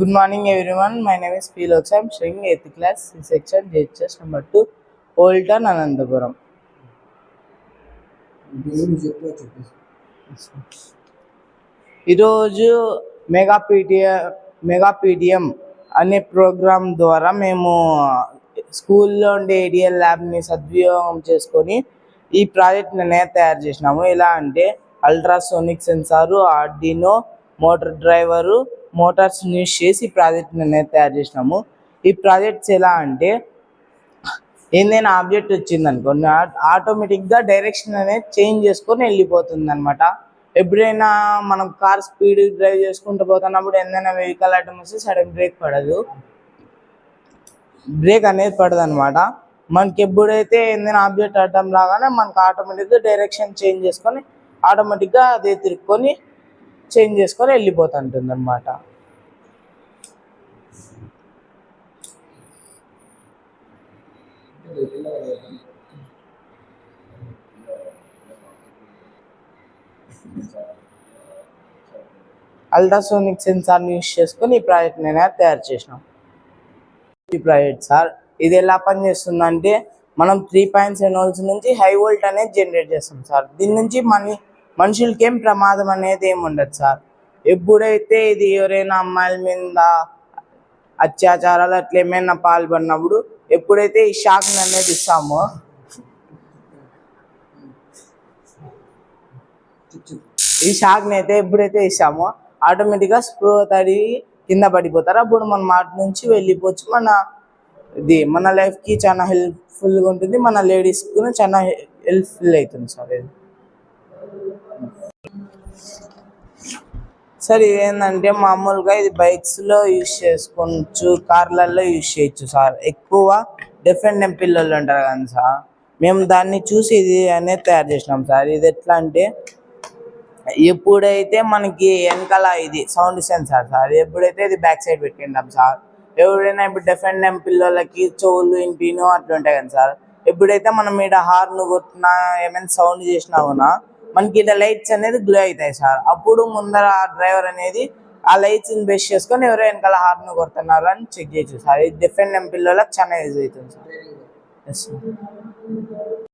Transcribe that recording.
Good morning, everyone. My name is ఫీల్ Loksa. I'm studying 8th class, C section, JHS number 2, Anantapuram Anandapuram. ఈరోజు mega PTA mega PTM అనే programme ద్వారా మేము స్కూల్లో ఉండే ADL ల్యాబ్ని సద్వినియోగం చేసుకొని ఈ ప్రాజెక్ట్ నేను తయారు చేసినాము ఎలా అంటే ultrasonic sensor Arduino motor driver motors use చేసి ఈ ప్రాజెక్ట్ని అనేది తయారు చేసినాము. ఈ ప్రాజెక్ట్స్ ఎలా అంటే ఏదైనా ఆబ్జెక్ట్ వచ్చింది అనుకోండి ఆటోమేటిక్గా డైరెక్షన్ అనేది చేంజ్ చేసుకొని వెళ్ళిపోతుంది అనమాట ఎప్పుడైనా మనం కార్ స్పీడ్ డ్రైవ్ చేసుకుంటూ పోతున్నప్పుడు ఏదైనా వెహికల్ ఐటమ్ వస్తే సడన్ బ్రేక్ పడదు. బ్రేక్ అనేది పడదు అనమాట మనకి ఎప్పుడైతే ఏదైనా ఆబ్జెక్ట్ అడ్డం లాగానే మనకు ఆటోమేటిక్గా డైరెక్షన్ చేంజ్ చేసుకొని ఆటోమేటిక్గా అదే తిరుక్కొని చేంజ్ చేసుకొని వెళ్ళిపోతుంటుంది అనమాట అల్ట్రాసోనిక్ సెన్సార్ని యూస్ చేసుకొని ఈ ప్రాజెక్ట్ నేను తయారు చేసినాం. ఈ ప్రాజెక్ట్ సార్ ఇది ఎలా పనిచేస్తుందంటే మనం త్రీ పాయింట్ సెవెన్ వోల్ట్స్ నుంచి హై వోల్ట్ అనేది జనరేట్ చేస్తాం సార్. దీని నుంచి మనీ మనుషులకి ఏం ప్రమాదం అనేది ఏమి ఉండదు సార్. ఎప్పుడైతే ఇది ఎవరైనా అమ్మాయిల మీద అత్యాచారాలు అట్లా ఏమైనా పాల్పడినప్పుడు ఎప్పుడైతే ఈ షాక్ అనేది ఇస్తామో ఈ షాక్ని అయితే ఎప్పుడైతే ఇస్తామో ఆటోమేటిక్గా స్ప్రో తడి కింద పడిపోతారు. అప్పుడు మన మాట నుంచి వెళ్ళిపోవచ్చు. మన ఇది మన లైఫ్కి చాలా హెల్ప్ఫుల్గా ఉంటుంది. మన లేడీస్కి కూడా చాలా హెల్ప్ఫుల్ అవుతుంది సార్ ఇది. సార్ ఇదేంటంటే మామూలుగా ఇది బైక్స్లో యూజ్ చేసుకోవచ్చు కార్లలో యూజ్ చేయొచ్చు సార్. ఎక్కువ డిఫరెంట్ ఎంపీలలో ఉంటారు కదా సార్ మేము దాన్ని చూసి ఇది అనేది తయారు చేసినాం సార్. ఇది ఎట్లా అంటే ఎప్పుడైతే మనకి వెనకాల ఇది సౌండ్ సెన్సార్ సార్ ఎప్పుడైతే ఇది బ్యాక్ సైడ్ పెట్టిండాం సార్ ఎవరైనా ఇప్పుడు డిఫరెంట్ టైం పిల్లలకి చెవులు ఇంటిను అట్లా ఉంటాయి కదా సార్ ఎప్పుడైతే మనం ఇక్కడ హార్న్ కొట్టినా ఏమైనా సౌండ్ చేసినా కూడా మనకి ఇక్కడ లైట్స్ అనేది గ్లో అవుతాయి సార్. అప్పుడు ముందర డ్రైవర్ అనేది ఆ లైట్స్ని బేస్ చేసుకొని ఎవరో వెనకాల హార్న్ కొడుతున్నారు అని చెక్ చేయొచ్చు సార్. ఇది డిఫరెంట్ టైం పిల్లలకు చాలా యూజ్ అవుతుంది సార్. Yes sir